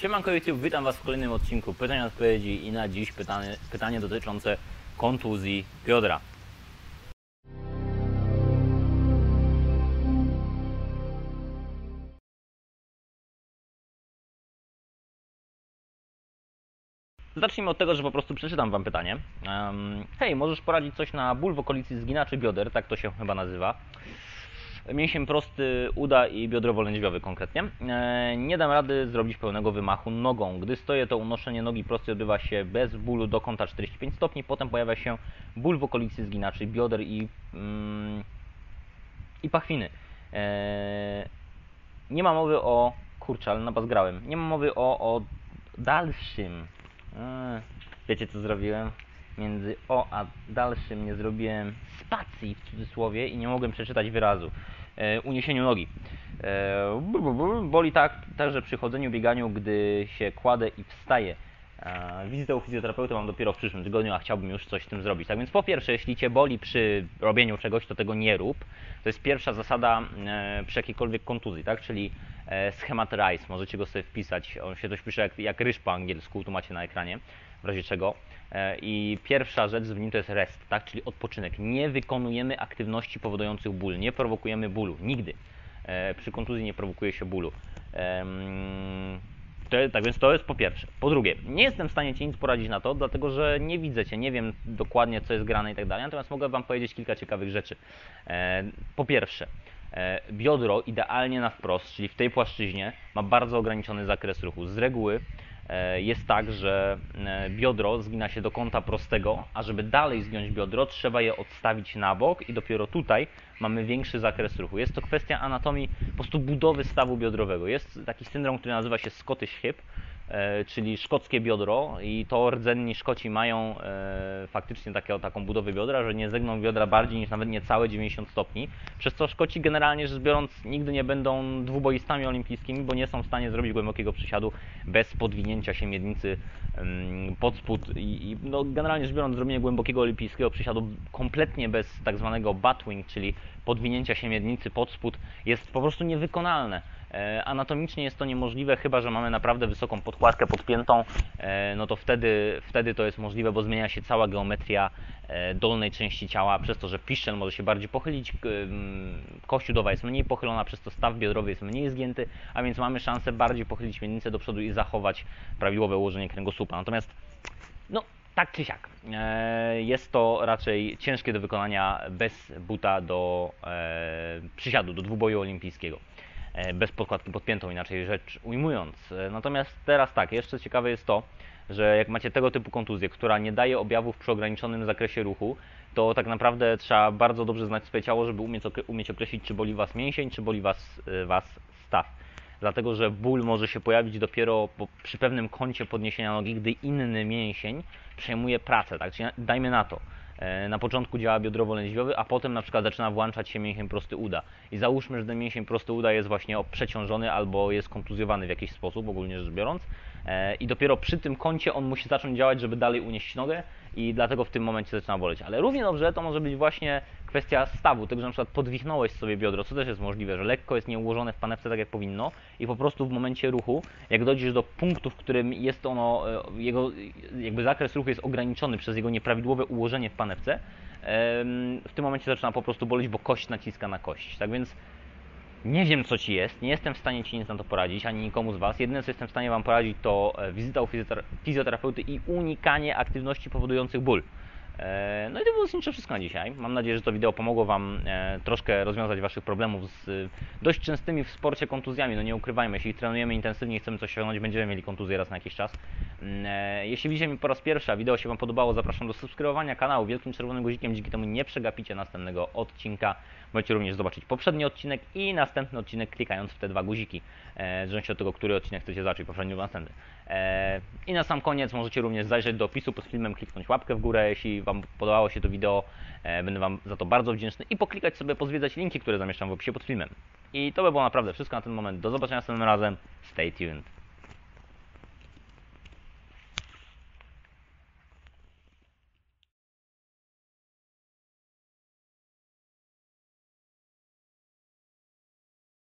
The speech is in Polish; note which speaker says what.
Speaker 1: Siemanko YouTube, witam Was w kolejnym odcinku Pytania Odpowiedzi i na dziś pytanie, pytanie dotyczące kontuzji biodra. Zacznijmy od tego, że po prostu przeczytam Wam pytanie. Um, hej, możesz poradzić coś na ból w okolicy zginaczy bioder, tak to się chyba nazywa. Mięsień prosty uda i biodrowo-lędźwiowy konkretnie. E, nie dam rady zrobić pełnego wymachu nogą. Gdy stoję, to unoszenie nogi prostej odbywa się bez bólu do kąta 45 stopni. Potem pojawia się ból w okolicy zginaczy bioder i, mm, i pachwiny. E, nie ma mowy o... Kurczę, ale na was grałem. Nie ma mowy o, o dalszym. E, wiecie co zrobiłem? Między o a dalszym nie zrobiłem spacji w cudzysłowie i nie mogłem przeczytać wyrazu. E, uniesieniu nogi. E, boli tak, także przy chodzeniu, bieganiu, gdy się kładę i wstaję. E, wizytę u fizjoterapeuty mam dopiero w przyszłym tygodniu, a chciałbym już coś z tym zrobić. Tak więc po pierwsze, jeśli Cię boli przy robieniu czegoś, to tego nie rób. To jest pierwsza zasada e, przy jakiejkolwiek kontuzji, tak? Czyli e, schemat RICE, możecie go sobie wpisać. On się też pisze jak, jak ryż po angielsku, tu macie na ekranie, w razie czego. I pierwsza rzecz w nim to jest rest, tak? czyli odpoczynek. Nie wykonujemy aktywności powodujących ból, nie prowokujemy bólu, nigdy. Przy kontuzji nie prowokuje się bólu. Tak więc to jest po pierwsze. Po drugie, nie jestem w stanie Ci nic poradzić na to, dlatego że nie widzę Cię, nie wiem dokładnie co jest grane i tak dalej, natomiast mogę Wam powiedzieć kilka ciekawych rzeczy. E, Po pierwsze, e, biodro idealnie na wprost, czyli w tej płaszczyźnie, ma bardzo ograniczony zakres ruchu. Z reguły jest tak, że e, biodro zgina się do kąta prostego, a żeby dalej zgiąć biodro, trzeba je odstawić na bok i dopiero tutaj mamy większy zakres ruchu. Jest to kwestia anatomii, po prostu budowy stawu biodrowego. Jest taki syndrom, który nazywa się Scottish Hip, e, czyli szkockie biodro i to rdzenni Szkoci mają e, faktycznie takie, taką budowę biodra, że nie zegną biodra bardziej niż nawet niecałe 90 stopni, przez co Szkoci generalnie rzecz biorąc nigdy nie będą dwuboistami olimpijskimi, bo nie są w stanie zrobić głębokiego przysiadu bez podwinięcia się miednicy ym, pod spód i, no, generalnie rzecz biorąc zrobienie głębokiego olimpijskiego przysiadu kompletnie bez tak zwanego buttwing, czyli podwinięcia się miednicy pod spód jest po prostu niewykonalne. E, Anatomicznie jest to niemożliwe, chyba że mamy naprawdę wysoką podkładkę podpiętą, e, no to wtedy, wtedy to jest możliwe, bo zmienia się cała geometria e, dolnej części ciała, przez to, że piszczel może się bardziej pochylić, kość udowa jest mniej pochylona, przez to staw biodrowy jest mniej zgięty, a więc mamy szansę bardziej pochylić miednicę do przodu i zachować prawidłowe ułożenie kręgosłupa. Natomiast no, tak czy siak. Jest to raczej ciężkie do wykonania bez buta do przysiadu, do dwuboju olimpijskiego. E, Bez podkładki podpiętą, inaczej rzecz ujmując. E, Natomiast teraz tak, jeszcze ciekawe jest to, że jak macie tego typu kontuzję, która nie daje objawów przy ograniczonym zakresie ruchu, to tak naprawdę trzeba bardzo dobrze znać swoje ciało, żeby umieć, umieć określić, czy boli Was mięsień, czy boli Was, e, was staw dlatego że ból może się pojawić dopiero po, przy pewnym kącie podniesienia nogi, gdy inny mięsień przejmuje pracę. Tak? Czyli dajmy na to. E, Na początku działa biodrowo-lędźwiowy, a potem na przykład zaczyna włączać się mięsień prosty uda. I załóżmy, że ten mięsień prosty uda jest właśnie przeciążony albo jest kontuzjowany w jakiś sposób, ogólnie rzecz biorąc. E, I dopiero przy tym kącie on musi zacząć działać, żeby dalej unieść nogę i dlatego w tym momencie zaczyna boleć. Ale równie dobrze to może być właśnie kwestia stawu, tego, że na przykład podwichnąłeś sobie biodro, co też jest możliwe, że lekko jest nieułożone w panewce tak jak powinno i po prostu w momencie ruchu, jak dojdziesz do punktu, w którym jest ono, e, jego jakby zakres ruchu jest ograniczony przez jego nieprawidłowe ułożenie w panewce, w tym momencie zaczyna po prostu boleć, bo kość naciska na kość. Tak więc nie wiem, co ci jest, nie jestem w stanie ci nic na to poradzić, ani nikomu z was. Jedyne, co jestem w stanie wam poradzić, to e, wizyta u fizjoter- fizjoterapeuty i unikanie aktywności powodujących ból. E, No i to było zasadniczo wszystko na dzisiaj. Mam nadzieję, że to wideo pomogło Wam e, troszkę rozwiązać Waszych problemów z e, dość częstymi w sporcie kontuzjami. No nie ukrywajmy, jeśli trenujemy intensywnie i chcemy coś osiągnąć, będziemy mieli kontuzję raz na jakiś czas. Mm, Jeśli widzicie mnie po raz pierwszy, a wideo się Wam podobało, zapraszam do subskrybowania kanału wielkim czerwonym guzikiem. Dzięki temu nie przegapicie następnego odcinka. Możecie również zobaczyć poprzedni odcinek i następny odcinek klikając w te dwa guziki. W zależności od tego, który odcinek chcecie zobaczyć, poprzedni lub następny. I na sam koniec możecie również zajrzeć do opisu pod filmem, kliknąć łapkę w górę, jeśli Wam podobało się to wideo. E, Będę Wam za to bardzo wdzięczny i poklikać sobie, pozwiedzać linki, które zamieszczam w opisie pod filmem. I to by było naprawdę wszystko na ten moment. Do zobaczenia następnym razem. Stay tuned.